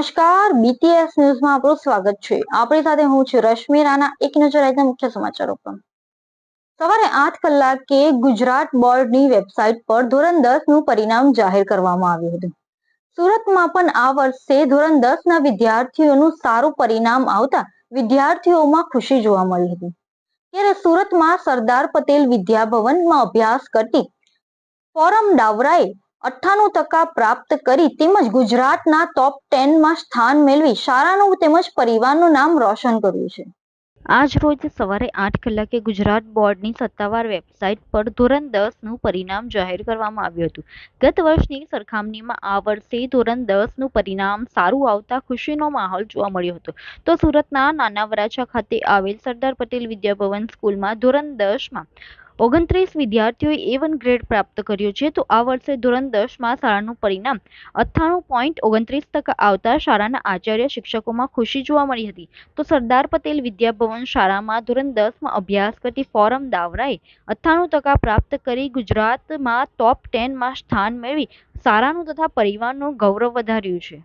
નમસ્કાર બીટીએસ ન્યૂઝમાં આપનું સ્વાગત છે. આપણી સાથે હું છું રશ્મિ રાણા. એક નજર આજના મુખ્ય સમાચારો પર. સવારે આઠ કલાકે ગુજરાત બોર્ડની વેબસાઇટ પર ધોરણ દસનું પરિણામ જાહેર કરવામાં આવ્યું હતું. સુરતમાં પણ આ વર્ષે ધોરણ દસ ના વિદ્યાર્થીઓનું સારું પરિણામ આવતા વિદ્યાર્થીઓમાં ખુશી જોવા મળી હતી. ત્યારે સુરતમાં સરદાર પટેલ વિદ્યાભવનમાં અભ્યાસ કરતી ફોરમ ડાવરાએ અઠ્ઠાણું ટકા પ્રાપ્ત કરી તેમજ ગુજરાતના ટોપ ટેનમાં સ્થાન મેળવી શાળાનું તેમજ પરિવારનું નામ રોશન કર્યું છે. આજ રોજ સવારે આઠ કલાકે ગુજરાત બોર્ડની સત્તાવાર વેબસાઇટ પર ધોરણ દસનું પરિણામ જાહેર કરવામાં આવ્યું હતું. ગત વર્ષની સરખામણીમાં આ વર્ષે ધોરણ દસનું પરિણામ સારું આવતા ખુશીનો માહોલ જોવા મળ્યો હતો. તો સુરતના નાના વરાછા ખાતે આવેલ સરદાર પટેલ વિદ્યાભવન સ્કૂલમાં ધોરણ દસમાં ઓગણત્રીસ વિદ્યાર્થીઓએ એ વન ગ્રેડ પ્રાપ્ત કર્યો છે તો આ વર્ષે ધોરણ દસમાં શાળાનું પરિણામ અઠ્ઠાણું પોઈન્ટ ઓગણત્રીસ ટકા આવતા શાળાના આચાર્ય શિક્ષકોમાં ખુશી જોવા મળી હતી. તો સરદાર પટેલ વિદ્યાભવન શાળામાં ધોરણ દસમાં અભ્યાસ કરતી ફોરમ દાવરાએ અઠ્ઠાણું ટકા પ્રાપ્ત કરી ગુજરાતમાં ટોપ ટેનમાં સ્થાન મેળવી શાળાનું તથા પરિવારનું ગૌરવ વધાર્યું છે.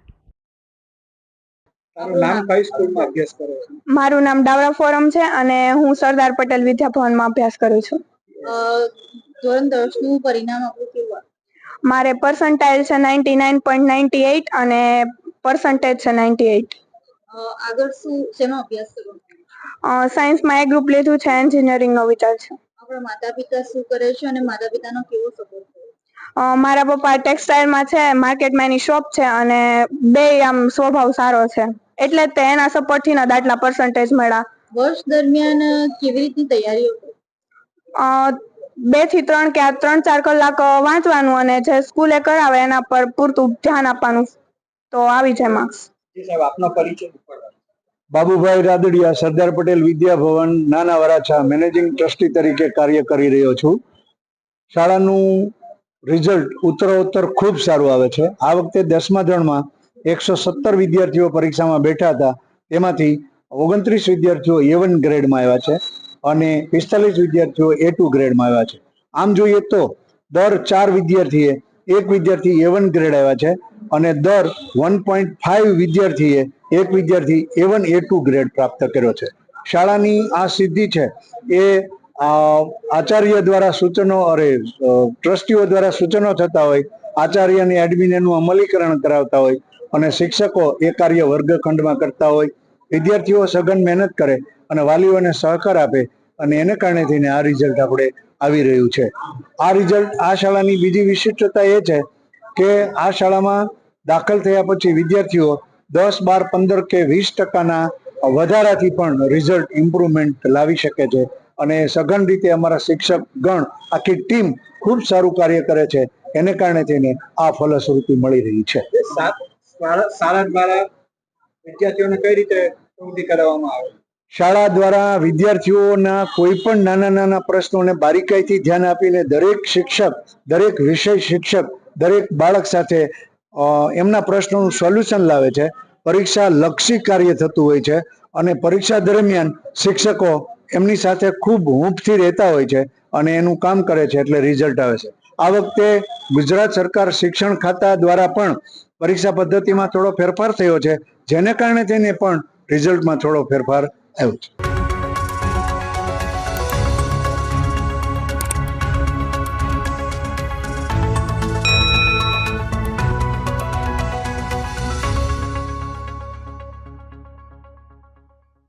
મારું નામ ડાવરા ફોરમ છે અને હું સરદાર પટેલ વિદ્યાભવનમાં અભ્યાસ કરું છું. ધોરણ દસનું પરિણામ આપણું કેવું આવ્યું? મારે પર્સન્ટાઇલ છે ninety nine point ninety eight અને પર્સન્ટેજ છે નાઇન્ટી એઇટ આગળ શું શેનો અભ્યાસ કરવાનો સાયન્સમાં એ ગ્રુપ લીધું છે એન્જિનિયરિંગનો વિચાર છે. આપણા માતા પિતા શું કરે છે અને માતા પિતાનો કેવો સપોર્ટ મારા પપ્પા ટેક્સટાઇલમાં છે માર્કેટમાં એની શોપ છે અને બે આમ સ્વભાવ સારો છે. એટલે તેના તે એના સપોર્ટથી ના દાટલા પર્સન્ટેજ મળ્યા. વર્ષ દરમિયાન કેવી રીતની તૈયારીઓ બેથી ત્રણ કે ત્રણ ચાર કલાક વાંચવાનું અને જે સ્કૂલે કરાવે એના પર પૂરતું ધ્યાન આપવાનું. તો આવી જાય marks. Babubhai Radadiya, Sardar Patel Vidyabhavan Nana Varachha managing trustee તરીકે કાર્ય કરી રહ્યો છું. શાળાનું રિઝલ્ટ ઉત્તરોત્તર ખૂબ સારું આવે છે. આ વખતે દસમા ધોરણમાં એકસો સત્તર વિદ્યાર્થીઓ પરીક્ષામાં બેઠા હતા. તેમાંથી ઓગણત્રીસ વિદ્યાર્થીઓ એવન ગ્રેડમાં આવ્યા છે. અને પિસ્તાલીસ વિદ્યાર્થીઓ એ ટુ ગ્રેડમાં આવ્યા છે. આમ જોઈએ તો દર ચાર વિદ્યાર્થીએ એક વિદ્યાર્થી એ વન ગ્રેડ આવ્યા છે અને દર વન પોઈન્ટ ફાઇવ વિદ્યાર્થીએ એક વિદ્યાર્થી A one A two grade પ્રાપ્ત કર્યો છે. શાળાની આ સિદ્ધિ છે એ આચાર્ય દ્વારા સૂચનો અરે ટ્રસ્ટીઓ દ્વારા સૂચનો થતા હોય, આચાર્યની એડમિનેનું અમલીકરણ કરાવતા હોય અને શિક્ષકો એ કાર્ય વર્ગખંડમાં કરતા હોય, વિદ્યાર્થીઓ સઘન મહેનત કરે અને વાલીઓને સહકાર આપે અને એને કારણે થઈને આ રિઝલ્ટ આપણે આવી રહ્યું છે. આ રિઝલ્ટ આ શાળાની બીજી વિશિષ્ટતા એ છે કે આ શાળામાં દાખલ થયા પછી વિદ્યાર્થીઓ દસ, બાર, પંદર કે વીસ ટકાના વધારાથી પણ રિઝલ્ટ ઇમ્પ્રુવમેન્ટ લાવી શકે છે અને સઘન રીતે અમારા શિક્ષક ગણ આખી ટીમ ખૂબ સારું કાર્ય કરે છે. એને કારણે થઈને આ ફલશ્રુતિ મળી રહી છે. શાળા દ્વારા વિદ્યાર્થીઓને કઈ રીતે કરાવવામાં આવે? શાળા દ્વારા વિદ્યાર્થીઓના કોઈ પણ નાના નાના પ્રશ્નોને બારીકાઈથી ધ્યાન આપીને દરેક શિક્ષક, દરેક વિષય શિક્ષક, દરેક બાળક સાથે એમના પ્રશ્નોનું સોલ્યુશન લાવે છે. પરીક્ષા લક્ષી કાર્ય થતું હોય છે અને પરીક્ષા દરમિયાન શિક્ષકો એમની સાથે ખૂબ હૂંફથી રહેતા હોય છે અને એનું કામ કરે છે એટલે રિઝલ્ટ આવે છે. આ વખતે ગુજરાત સરકાર શિક્ષણ ખાતા દ્વારા પણ પરીક્ષા પદ્ધતિમાં થોડો ફેરફાર થયો છે. જેને કારણે તેને પણ રિઝલ્ટમાં થોડો ફેરફાર આવ્યો છે